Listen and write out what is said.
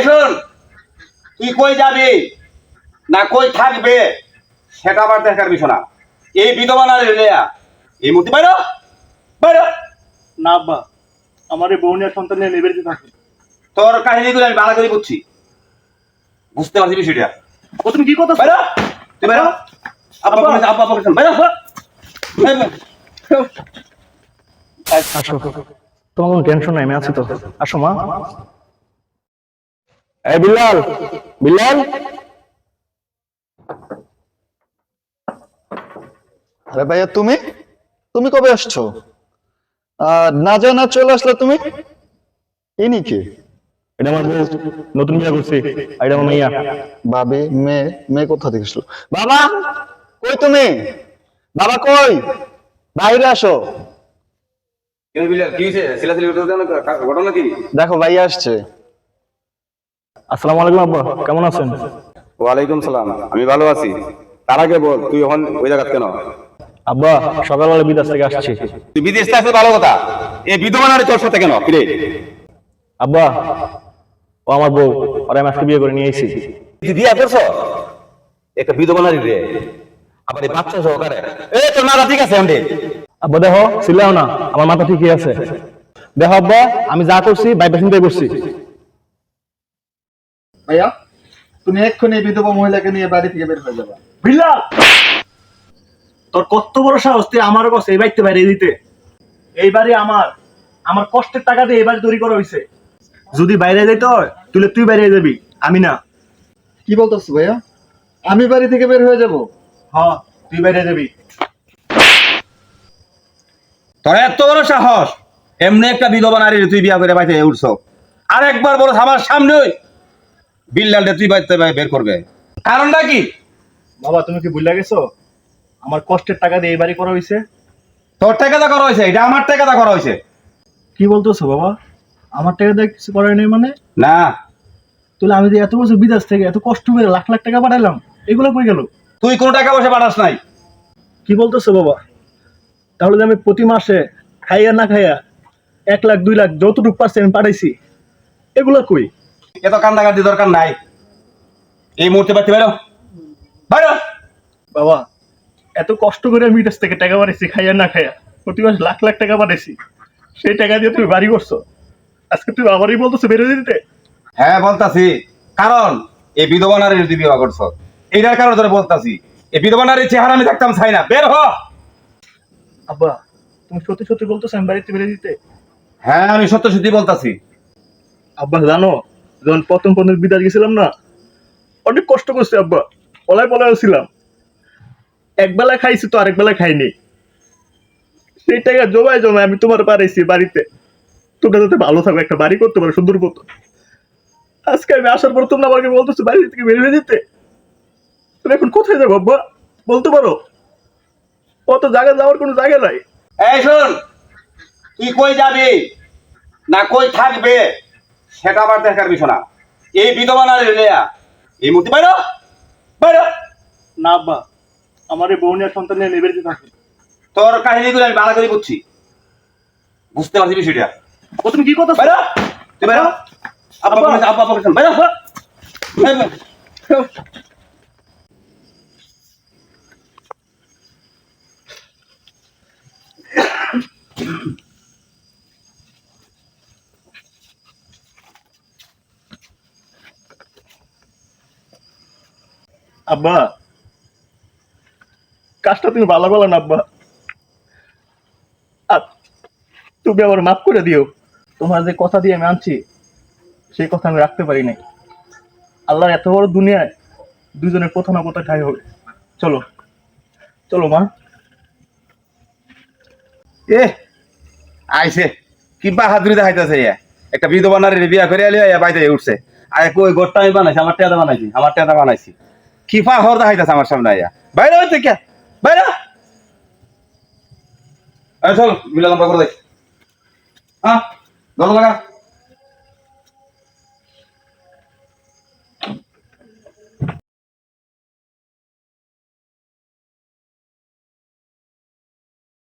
এই শোন তুই কই যাবি না কই থাকবে সেটা আবার দেখার বিষয় না। এই বিধবা নারী লেয়া এই মূর্তি বাইরো বাইরো। না আব্বা আমার এই বউ সন্তান নিয়ে নিবেদিত থাকে। তোর কাহিনীগুলো আমি ভালো করে বুঝছি। বুঝতে পারছি বিষয়টা। ও তুমি কি কথা বাইরো তুই বাইরো। আব্বা। আব্বা। বলেছে, আব্বা বাইরো। আসো। তোমার কোনো টেনশন নাই আমি আছি তো। আসো মা। এই বিল্লাল বিল্লাল আরে ভাইয়া তুমি? তুমি কবে আসছো? না জানা চলে আসলে তুমি? ইনি কে? এটা আমার নতুন বিয়ে করছি। এটা আমার মাইয়া। বাবে মেয়ে মেয়ে কোথা থেকে এসলো বাবা কই তুমি? বাবা কই? বাইরে আসো? দেখো ভাইয়া আসছে। আসসালামু আলাইকুম আব্বা কেমন আছেন? ওয়ালাইকুম সালাম আমি ভালো আছি। তার আগে বল তুই এখন ওই জায়গা কেন? আব্বা সকালবেলা বিদেশ থেকে আসছি। তুই বিদেশ থেকে আসলে ভালো কথা। এই বিধবা তোর সাথে কেন? কিরে আব্বা ও আমার বউ আর আমি আজকে বিয়ে করে নিয়ে এসেছি তুই বিয়া করছ? একটা রে। আবার এই বাচ্চা সহকারে। এ তোর মাথা ঠিক আছে আন্টি? আব্বা দেখো না আমার মাথা ঠিকই আছে। দেখো আব্বা আমি যা করছি বাইপা চিন্তা করছি ভাইয়া তুমি এক্ষুনি বিধবা মহিলাকে নিয়ে বাড়ি থেকে বের হয়ে যাবে। বিল্লাল তোর কত বড় সাহস তুই আমার কাছে এই বাড়িতে বাইরে দিতে। এই বাড়ি আমার। আমার কষ্টের টাকা দিয়ে এই বাড়ি তৈরি করা হয়েছে যদি বাইরে যেতে হয় তুলে তুই বাইরে যাবি আমি না। কি বলতেছো ভাইয়া? আমি বাড়ি থেকে বের হয়ে যাব? হ তুই বাইরে যাবি। তোর এত বড় সাহস! এমনি একটা বিধবা নারী তুই বিয়া করে বাইতে উঠছ। আর একবার বড় আমার সামনে বিল্লালটা তুই বাইতে বের করবে। কারণটা কি? বাবা তুমি কি ভুলে গেছো? আমার কষ্টের টাকা দিয়ে এই বাড়ি করা হয়েছে তোর টাকাটা করা হয়েছে এটা আমার টাকাটা করা হয়েছে কি বলতেছো বাবা? আমার টাকা দিয়ে কিছু করার নেই মানে? না। তাহলে আমি যে এত বছর বিদেশ থেকে এত কষ্ট করে লাখ লাখ টাকা পাঠাইলাম এগুলো কই গেল? তুই কোনো টাকা পয়সা পাঠাস নাই। কি বলতেছো বাবা? তাহলে যে আমি প্রতি মাসে খাইয়া না খাইয়া এক লাখ দুই লাখ যতটুকু পারছি আমি পাঠাইছি এগুলো কই? এত কান্দাকান্দি দরকার নাই। এই মুহূর্তে পাচ্ছি বাইরো বাইরো বাবা এত কষ্ট করে আমি বিদেশ থেকে টাকা পাঠাইছি খাইয়া না খাইয়া। প্রতি মাসে লাখ লাখ টাকা পাঠাইছি সেই টাকা দিয়ে তুমি বাড়ি করছ। আজকে তুমি আবারই বলতেছো বেরোয় দিতে। হ্যাঁ বলতাছি। কারণ এই বিধবা নারীর তুই বিবাহ করছ এইটার কারণে তোরা বলতাছি এই বিধবা নারীর চেহারা আমি দেখতাম চাই না। বের হ। আব্বা তুমি সত্যি সত্যি বলতেছো আমি বাড়িতে বেরিয়ে দিতে? হ্যাঁ আমি সত্য সত্যি বলতাছি। আব্বা জানো যখন প্রথম প্রথম বিদায় গেছিলাম না, অনেক কষ্ট করছি আব্বা। পলায় পলায় ছিলাম। এক বেলা খাইছি তো আরেক বেলা খাইনি। সেই টাকা জমায় জমায় আমি তোমার পারাইছি বাড়িতে। তোমরা যাতে ভালো থাকো, একটা বাড়ি করতে পারো সুন্দর মতো। আজকে আমি আসার পর তোমরা আমাকে বলতেছো বাড়ি থেকে বের হয়ে দিতে। তুমি এখন কোথায় যাব আব্বা? বলতে পারো। কত জায়গা যাওয়ার কোনো জায়গা নাই। এই শোন, তুই কই যাবি? না কই থাকবে? সেটা আবার দেখার বিষয় না এই বিধবা নারী লেয়া এই মূর্তি বাইরো বাইরো না আব্বা আমার এই বউ নিয়ে সন্তান নিয়ে নিবেদিত থাকে তোর কাহিনী গুলো আমি ভালো করে বুঝছি বুঝতে পারছি বিষয়টা ও তুমি কি করতো বাইরো তুই বাইরো আব্বা আব্বা। আব্বা বাইরো আব্বা। কাজটা তুমি ভালো বলো না, আব্বা। তুমি আবার মাফ করে দিও। তোমার যে কথা দিয়ে আমি আনছি, সেই কথা আমি রাখতে পারি নাই। আল্লাহর এত বড় দুনিয়ায় দুজনের না কোথাও ঠাই হবে। চলো চলো মা। এ, আইছে। কি বাহাদুরি দেখাইতেছে ইয়া একটা বিধবা নারীর বিয়া করে আলি ইয়া বাইতে উঠছে। আর কই গোটটা আমি বানাইছি, আমার টেদা বানাইছি, আমার টেদা বানাইছি। কি পাহর দেখাইতেছে আমার সামনে আইয়া বাইরে হইতে কে? বাইরে? আরে চল বিলা লম্বা দেখ। হ্যাঁ দল লাগা?